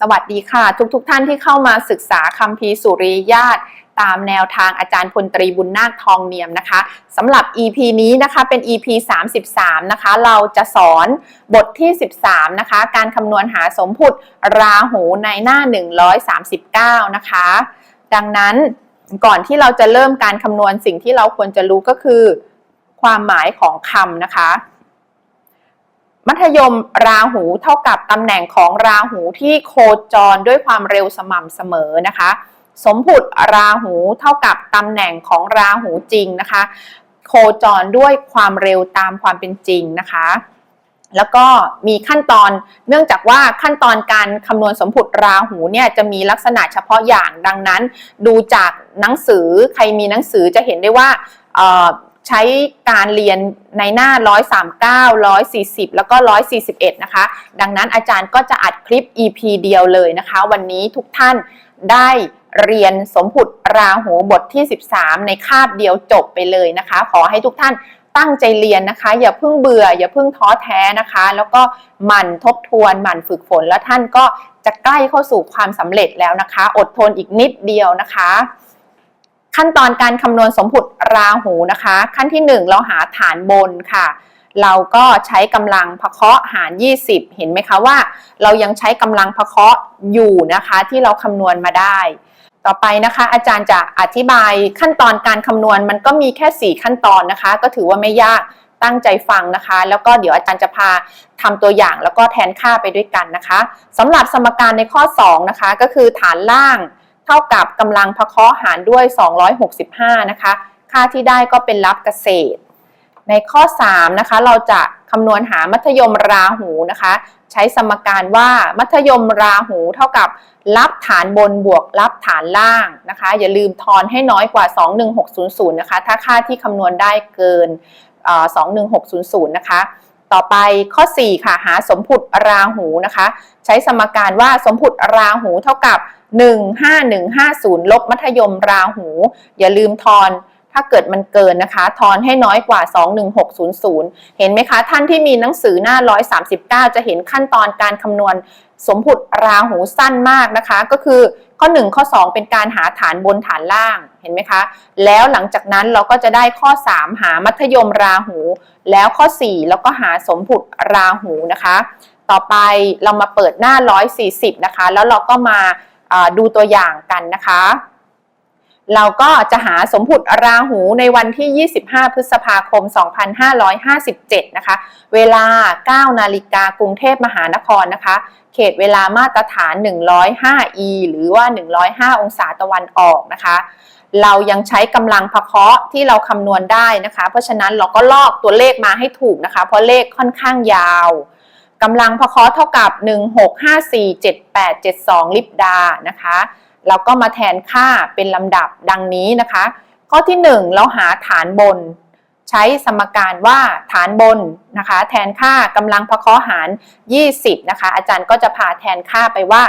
สวัสดีค่ะ ทุกๆทท่านที่เข้ามาศึกษาคัมภีสุริยาตตามแนวทางอาจารย์พลตรีบุญนาคทองเนียมนะคะสำหรับ EP นี้นะคะเป็น EP 33 นะคะ เราจะสอนบทที่ 13 นะคะ การคำนวณหาสมพุทธราหูในหน้า 139 นะคะ ดังนั้นก่อนที่เราจะเริ่มการคำนวณสิ่งที่เราควรจะรู้ก็คือ ความหมายของคำนะคะ มัธยมราหูเท่ากับตำแหน่งของราหูที่โคจรด้วยความเร็วสม่ำเสมอนะคะ สมผุดราหูเท่ากับตำแหน่งของราหูจริงนะคะ โคจรด้วยความเร็วตามความเป็นจริงนะคะ แล้วก็มีขั้นตอนเนื่องจากว่าขั้นตอนการคำนวณสมผุดราหูเนี่ยจะมีลักษณะเฉพาะอย่างดังนั้น ดูจากหนังสือใครมีหนังสือจะเห็นได้ว่า ใช้การเรียนในหน้า 139 140 แล้วก็ 141 นะคะ ดังนั้นอาจารย์ก็จะอัดคลิป EP เดียวเลยนะคะ วันนี้ทุกท่านได้เรียนสมผุดราหูบทที่ 13 ในคาบเดียวจบไปเลยนะคะ ขอให้ทุกท่านตั้งใจเรียนนะคะ อย่าเพิ่งเบื่อ อย่าเพิ่งท้อแท้นะคะ แล้วก็หมั่นทบทวนหมั่นฝึกฝนแล้วท่านก็จะใกล้เข้าสู่ความสำเร็จแล้วนะคะ อดทนอีกนิดเดียวนะคะ ขั้นตอนการคำนวณสมผุดราหูนะคะ ขั้นที่ 1 เราหาฐานบนค่ะ เราก็ใช้กำลังพะเคาะหาร 20 เห็นไหมคะว่า เรายังใช้กำลังพะเคาะอยู่นะคะ ที่เราคำนวณมาได้ ต่อไปนะคะ อาจารย์จะอธิบายขั้นตอนการคำนวณมันก็มีแค่ 4 ขั้นตอนนะคะ ก็ถือว่าไม่ยากตั้งใจฟังนะคะ แล้วก็เดี๋ยวอาจารย์จะพาทำตัวอย่างแล้วก็แทนค่าไปด้วยกันนะคะสำหรับสมการในข้อ 2 นะคะ ก็คือฐานล่าง เท่ากับกำลังพะเคาะหารด้วย 265 นะคะ ค่าที่ได้ก็เป็นรับเกษตร ในข้อ 3 นะคะ เราจะคำนวณหามัธยมราหูนะคะ ใช้สมการว่ามัธยมราหูเท่ากับรับฐานบนบวกรับฐานล่างนะคะ อย่าลืมทอนให้น้อยกว่า 21600 นะคะ ถ้าค่าที่คำนวณได้เกิน 21600 นะคะต่อไปข้อ 4 ค่ะ หาสมผุดราหูนะคะ ใช้สมการว่าสมผุดราหูเท่ากับ 15150 ลบมัธยมราหู อย่าลืมทอนถ้าเกิดมันเกินนะคะ ทอนให้น้อยกว่า 21600 เห็นไหมคะ ท่านที่มีหนังสือหน้า 139 จะเห็นขั้นตอนการคำนวณสมผุดราหูสั้นมากนะคะ ก็คือข้อ 1 ข้อ 2 เป็นการหาฐานบนฐานล่างเห็นไหมคะ แล้วหลังจากนั้นเราก็จะได้ข้อ 3 หามัธยมราหู แล้วข้อ 4 แล้วก็หาสมผุดราหูนะคะ ต่อไปเรามาเปิดหน้า 140 นะคะ แล้วเราก็มา ดูตัวอย่างกันนะคะ เราก็จะหาสมผุดราหูในวันที่ 25 พฤษภาคม 2557 นะคะ เวลา 9 นาฬิกากรุงเทพมหานครนะคะ เขตเวลามาตรฐาน 105 e หรือว่า 105 องศาตะวันออกนะคะเรายังใช้กำลังพะเคาะที่เราคำนวณได้นะคะ เพราะฉะนั้นเราก็ลอกตัวเลขมาให้ถูกนะคะ เพราะเลขค่อนข้างยาว กำลังพคาะเท่ากับ 16547872 ลิบดานะคะเราก็มาแทนค่าเป็นลำดับดังนี้นะคะ ข้อที่ 1 เราหาฐานบน ใช้สมการว่าฐานบนนะคะ แทนค่ากำลังพคาะหาร 20 นะคะ อาจารย์ก็จะพาแทนค่าไปว่า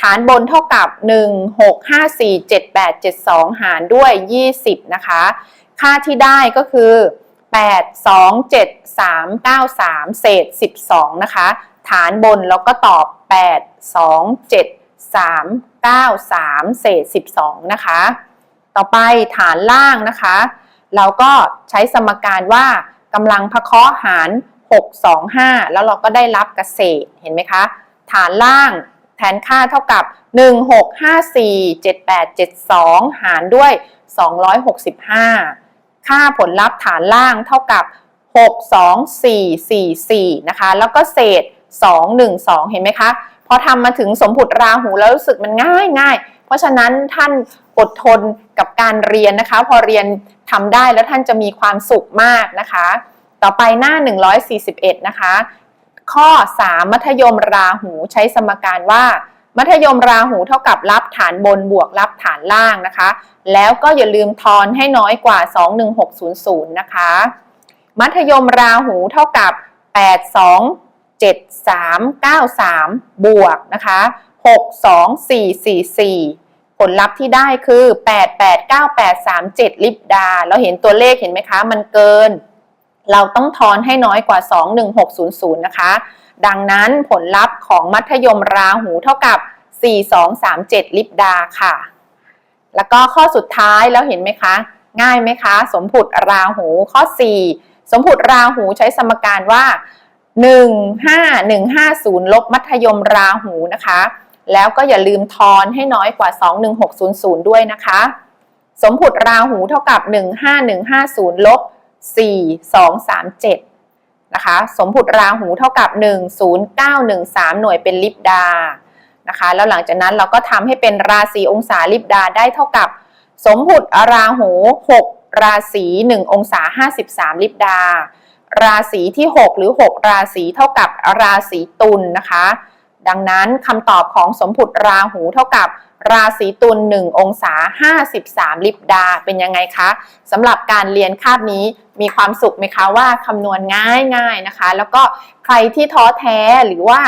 ฐานบนเท่ากับ 16547872 หารด้วย 20 นะคะ ค่าที่ได้ก็คือ 8 2 7 3 9 3 เศษ 12 นะคะ ฐานบนแล้วก็ตอบ 8 2 7 3 9 3 เศษ 12 นะคะ ต่อไปฐานล่างนะคะ เราก็ใช้สมการว่ากำลังพะเคาะหาร 6 2 5 แล้วเราก็ได้รับเกษตรเห็นไหมคะ ฐานล่างแทนค่าเท่ากับ 1 6 5 4 7 8 7 2 หารด้วย 265 ค่าผลลัพธ์ฐานล่างเท่ากับ 6 2 4 4 4 นะคะ แล้วก็เศษ 2 1 2 เห็นไหมคะ พอทำมาถึงสมผุดราหูแล้วรู้สึกมันง่ายง่าย เพราะฉะนั้นท่านอดทนกับการเรียนนะคะ พอเรียนทำได้แล้วท่านจะมีความสุขมากนะคะ ต่อไปหน้า 141 นะคะ ข้อ 3 มัธยมราหูใช้สมการว่า มัธยมราหูเท่ากับรับฐานบนบวกรับฐานล่างนะคะ แล้วก็อย่าลืมทอนให้น้อยกว่า 21600 นะคะ มัธยมราหูเท่ากับ 827393 บวกนะคะ62444 ผลลัพธ์ที่ได้คือ 889837 ลิปดา เราเห็นตัวเลขเห็นไหมคะ มันเกิน เราต้องทอนให้น้อยกว่า 21600 นะคะ ดังนั้นผลลัพธ์ของมัธยมราหูเท่ากับ 4237 ลิปดาค่ะ แล้วก็ข้อสุดท้ายแล้วเห็นไหมคะ ง่ายไหมคะ สมผุดราหูข้อ 4 สมผุดราหูใช้สมการว่า 15150 ลบมัธยมราหูนะคะ แล้วก็อย่าลืมทอนให้น้อยกว่า 21600 ด้วยนะคะ สมผุดราหูเท่ากับ 15150 ลบ 4237นะคะสมผุดราหูเท่ากับ 10913 หน่วยเป็นลิปดานะคะแล้วหลังจากนั้นเราก็ทำให้เป็นราศีองศาลิบดาได้เท่ากับ สมผุดราหู 6 ราศี 1 องศา 53 ลิบดา ราศีที่ 6 หรือ 6 ราศีเท่ากับราศีตุลนนะคะ ดังนั้นคำตอบของสมผุดราหูเท่ากับราศีตุล1องศา 53 ลิบดา เป็นยังไงคะสำหรับการเรียนคาบนี้มีความสุขไหมคะว่าคำนวณง่ายๆนะคะ แล้วก็ใครที่ท้อแท้หรือว่า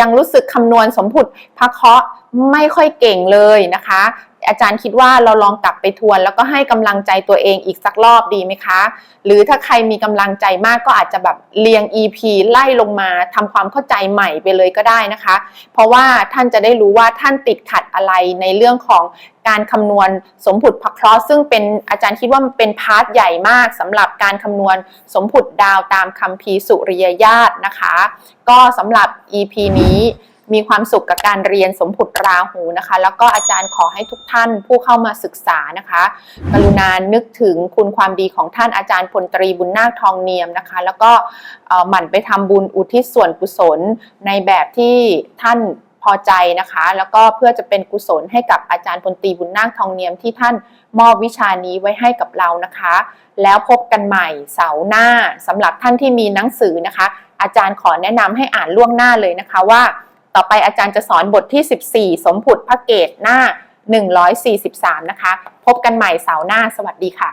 ยังรู้สึกคำนวณสมผุดพระเคราะห์ไม่ค่อยเก่งเลยนะคะ อาจารย์คิดว่าเราลองกลับไปทวน แล้วก็ให้กำลังใจตัวเองอีกสักรอบดีไหมคะ หรือถ้าใครมีกำลังใจมากก็อาจจะแบบเรียง EP ไล่ลงมาทำความเข้าใจใหม่ไปเลยก็ได้นะคะ เพราะว่าท่านจะได้รู้ว่าท่านติดขัดอะไรในเรื่องของการคำนวณสมผุดพักคราะห์ซึ่งเป็นอาจารย์คิดว่ามันเป็นพาร์ทใหญ่มากสำหรับการคำนวณสมผุดดาวตามคัมภีร์สุริยญาตนะคะ ก็สำหรับ EP นี้ มีความสุขกับการเรียนสมผุดราหูนะคะ แล้วก็อาจารย์ขอให้ทุกท่านผู้เข้ามาศึกษานะคะ กรุณานึกถึงคุณความดีของท่านอาจารย์พลตรีบุญนาคทองเนียมนะคะ แล้วก็หมั่นไปทำบุญอุทิศส่วนกุศลในแบบที่ท่านพอใจนะคะ แล้วก็เพื่อจะเป็นกุศลให้กับอาจารย์พลตรีบุญนาคทองเนียมที่ท่านมอบวิชานี้ไว้ให้กับเรานะคะ แล้วพบกันใหม่เสาร์หน้าสำหรับท่านที่มีหนังสือนะคะ อาจารย์ขอแนะนำให้อ่านล่วงหน้าเลยนะคะว่า ต่อไปอาจารย์จะสอนบทที่ 14 สมผุดพระเกตหน้า 143 นะคะ พบกันใหม่เสาร์หน้า สวัสดีค่ะ